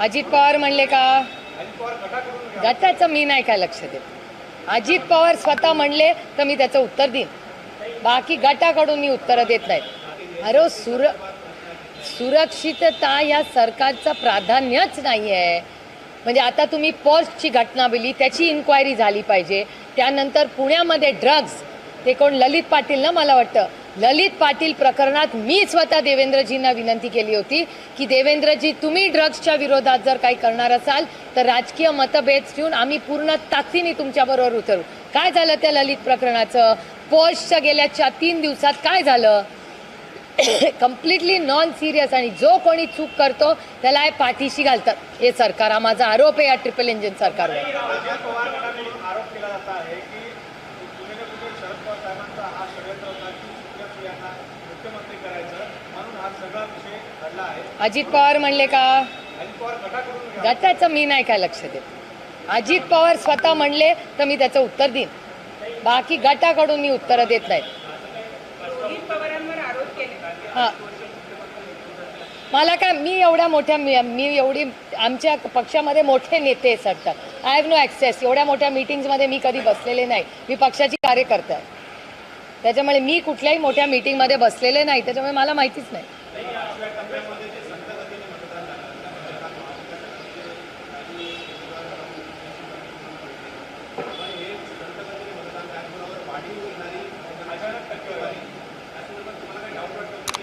अजित पवार म्हणले का? गटाचं मी नाही काय लक्ष देत. अजित पवार स्वतः म्हणले तर मी त्याचं उत्तर देईन. बाकी गटाकडून मी उत्तरं देत नाही. अरे सुर सुरक्षितता या सरकारचं प्राधान्यच नाही आहे म्हणजे आता तुम्ही पर्सची घटना बिली त्याची इन्क्वायरी झाली पाहिजे. त्यानंतर पुण्यामध्ये ड्रग्ज ते कोण? ललित पाटील ना मला वाटतं. ललित पाटील प्रकरणात मी स्वतः देवेंद्रजींना विनंती केली होती की देवेंद्रजी तुम्ही ड्रग्सच्या विरोधात जर काही करणार असाल तर राजकीय मतभेद ठेवून आम्ही पूर्ण ताकदीने तुमच्याबरोबर उतरू. काय झालं त्या ललित प्रकरणाचं? पोस्टच्या गेल्याच्या तीन दिवसात काय झालं? कम्प्लिटली नॉन सिरियस आणि जो कोणी चूक करतो त्याला हे पाठीशी घालतात. हे सरकार हा माझा आरोप आहे या ट्रिपल इंजिन सरकारवर अजित पवार गटाकडून आरोप केला जात आहे की कुठे ना कुठे शरद पवार साहेबांचा हा षडयंत्र होता की सुप्रिया यांना मुख्यमंत्री करायचं म्हणून हा सगळा विषय घडला आहे. अजित पवार म्हणले का? अजित पवार गटाकडून गटाचं मी नाही काय लक्ष देत. अजित पवार स्वतः म्हणले तर मी त्याचं उत्तर देईन. बाकी गटाकडून मी उत्तरं देत नाही. हां. मला काय मी एवढ्या मोठ्या मी मी एवढी आमच्या पक्षामध्ये मोठे नेते सटतात आय हॅव नो ॲक्सेस एवढ्या मोठ्या मीटिंग्समध्ये मी कधी बसलेले नाही. मी पक्षाची कार्यकर्ता आहे. त्याच्यामुळे मी कुठल्याही मोठ्या मीटिंगमध्ये बसलेले नाही त्याच्यामुळे मला माहितीच नाही.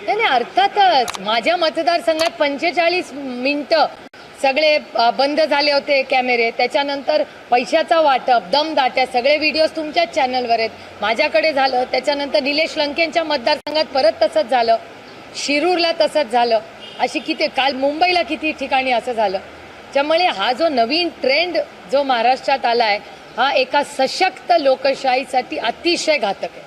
नाही अर्थातच. माझ्या मतदारसंघात पंचेचाळीस मिनिटं सगळे बंद झाले होते कॅमेरे. त्याच्यानंतर पैशाचा वाटप दमदाट्या सगळे व्हिडिओज तुमच्याच चॅनलवर आहेत. माझ्याकडे झालं त्याच्यानंतर निलेश लंकेंच्या मतदारसंघात परत तसंच झालं. शिरूरला तसंच झालं. अशी किती काल मुंबईला किती ठिकाणी असं झालं. त्यामुळे हा जो नवीन ट्रेंड जो महाराष्ट्रात आला आहे हा एका सशक्त लोकशाहीसाठी अतिशय घातक आहे.